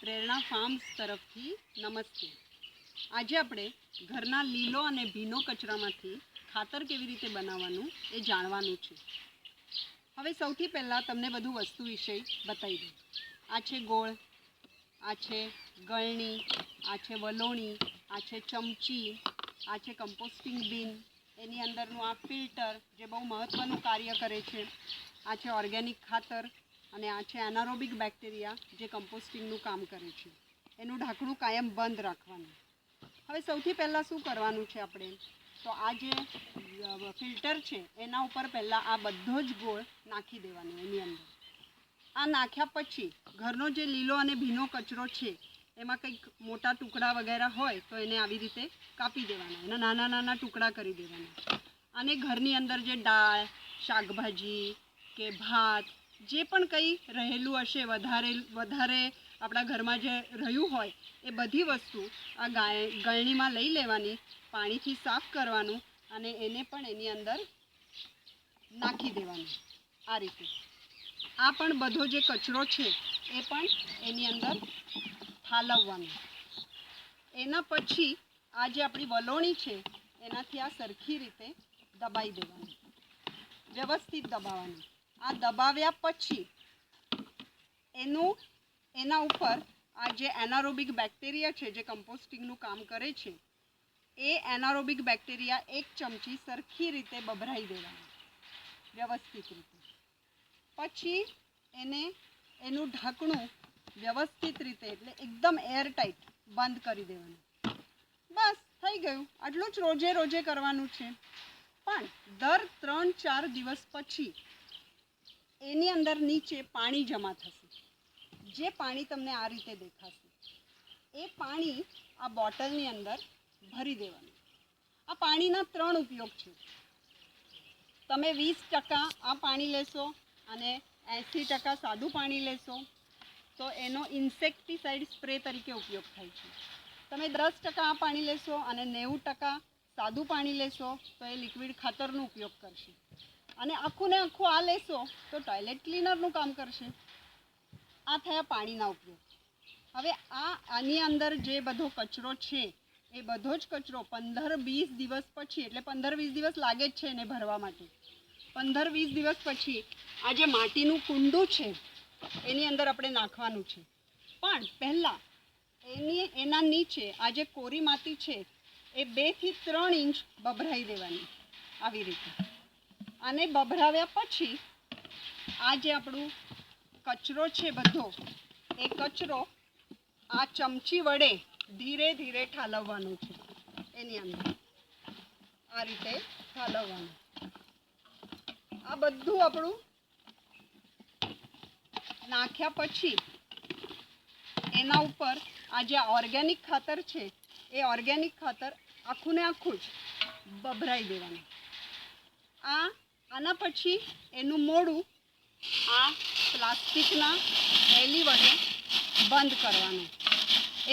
પ્રેરણા ફાર્મ્સ તરફથી નમસ્તે. આજે આપણે ઘરના લીલો અને ભીનો કચરામાંથી ખાતર કેવી રીતે બનાવવાનું એ જાણવાનું છે. હવે સૌથી પહેલાં તમને બધું વસ્તુ વિશે બતાવી દઉં. આ છે ગોળ, આ છે ગળણી, આ છે વલોણી, આ છે ચમચી, આ છે કમ્પોસ્ટિંગ બિન, એની અંદરનું આ ફિલ્ટર જે બહુ મહત્ત્વનું કાર્ય કરે છે. આ છે ઓર્ગેનિક ખાતર અને આ છે એનારોબિક બેક્ટેરિયા જે કમ્પોસ્ટિંગનું કામ કરે છે. એનું ઢાંકણું કાયમ બંધ રાખવાનું. હવે સૌથી પહેલાં શું કરવાનું છે આપણે? તો આ જે ફિલ્ટર છે, એના ઉપર પહેલાં આ બધો જ ગોળ નાખી દેવાનો એની અંદર. આ નાખ્યા પછી ઘરનો જે લીલો અને ભીનો કચરો છે, એમાં કંઈક મોટા ટુકડા વગેરે હોય તો એને આવી રીતે કાપી દેવાના. એના નાના નાના ટુકડા કરી દેવાના. અને ઘરની અંદર જે દાળ, શાકભાજી કે ભાત જે પણ કંઈ રહેલું હશે, વધારે વધારે આપણા ઘરમાં જે રહ્યું હોય, એ બધી વસ્તુ આ ગાય, ગળણીમાં લઈ લેવાની, પાણીથી સાફ કરવાનું અને એને પણ એની અંદર નાખી દેવાનું. આ રીતે. આ પણ બધો જે કચરો છે, એ પણ એની અંદર ઠાલવવાનો એના પછી આ જે આપણી વલોણી છે, એનાથી આ સરખી રીતે દબાઈ દેવાનું. વ્યવસ્થિત દબાવવાનું. આ દબાવ્યા પછી એનું, એના ઉપર આ જે એનારોબિક બેક્ટેરિયા છે, જે કમ્પોસ્ટિંગનું કામ કરે છે, એ એનારોબિક બેક્ટેરિયા એક ચમચી સરખી રીતે બભરાઈ દેવાનું વ્યવસ્થિત રીતે. પછી એને, એનું ઢાંકણું વ્યવસ્થિત રીતે એટલે એકદમ એરટાઈટ બંધ કરી દેવાનું. બસ, થઈ ગયું. આટલું જ રોજે રોજે કરવાનું છે. પણ દર ત્રણ ચાર દિવસ પછી એની અંદર નીચે પાણી જમા થશે. જે પાણી તમને આ રીતે દેખાશે. એ પાણી આ બોટલની અંદર ભરી દેવાનું. આ પાણીના ત્રણ ઉપયોગ છે. તમે વીસ ટકા આ પાણી લેશો અને એંસી ટકા સાદું પાણી લેશો, તો એનો ઇન્સેક્ટિસાઇડ સ્પ્રે તરીકે ઉપયોગ થાય છે. તમે દસ ટકા આ પાણી લેશો અને નેવું ટકા સાદું પાણી લેશો, તો એ લિક્વિડ ખાતરનો ઉપયોગ કરશે. અને આખું ને આખું આ લેશો તો ટોયલેટ ક્લીનરનું કામ કરશે. આ થયા પાણીના ઉપયોગ. હવે આ, આની અંદર જે બધો કચરો છે, એ બધો જ કચરો પંદર વીસ દિવસ પછી, એટલે પંદર વીસ દિવસ લાગે જ છે એને ભરવા માટે. પંદર વીસ દિવસ પછી આ જે માટીનું કુંડું છે, એની અંદર આપણે નાખવાનું છે. પણ પહેલાં એની, એના નીચે આ જે કોરી માટી છે, એ બેથી ત્રણ ઇંચ બભરાઈ દેવાની, આવી રીતે. અને બભરાવ્યા પછી આ જે આપણું કચરો છે બધો, એ કચરો આ ચમચી વડે ધીરે ધીરે ઠાલવવાનું છે. એની અંદર આ રીતે ઠાલવવાનું. આ બધું આપણું નાખ્યા પછી એના ઉપર આ જે ઓર્ગેનિક ખાતર છે, એ ઓર્ગેનિક ખાતર આખું ને આખું જ બભરાઈ દેવાનું. આ આના પછી એનું મોડું આ પ્લાસ્ટિકના થેલી વડે બંધ કરવાનું.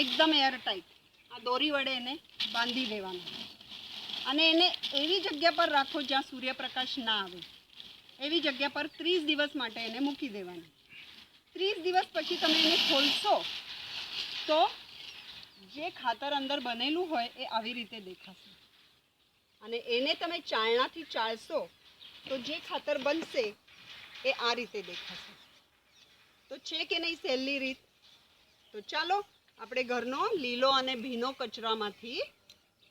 એકદમ એરટાઈટ આ દોરી વડે એને બાંધી દેવાનું. અને એને એવી જગ્યા પર રાખો જ્યાં સૂર્યપ્રકાશ ના આવે. એવી જગ્યા પર ત્રીસ દિવસ માટે એને મૂકી દેવાનું. ત્રીસ દિવસ પછી તમે એને ખોલશો, તો જે ખાતર અંદર બનેલું હોય એ આવી રીતે દેખાશે. અને એને તમે ચાળણાથી ચાળશો તો જે ખાતર બનશે એ આ રીતે દેખાશે. તો છે કે નહીં સહેલી રીત? તો ચાલો આપણે ઘરનો લીલો અને ભીનો કચરામાંથી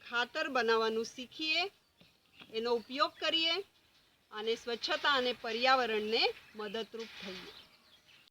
ખાતર બનાવવાનું શીખીએ, એનો ઉપયોગ કરીએ અને સ્વચ્છતા અને પર્યાવરણને મદદરૂપ થઈએ.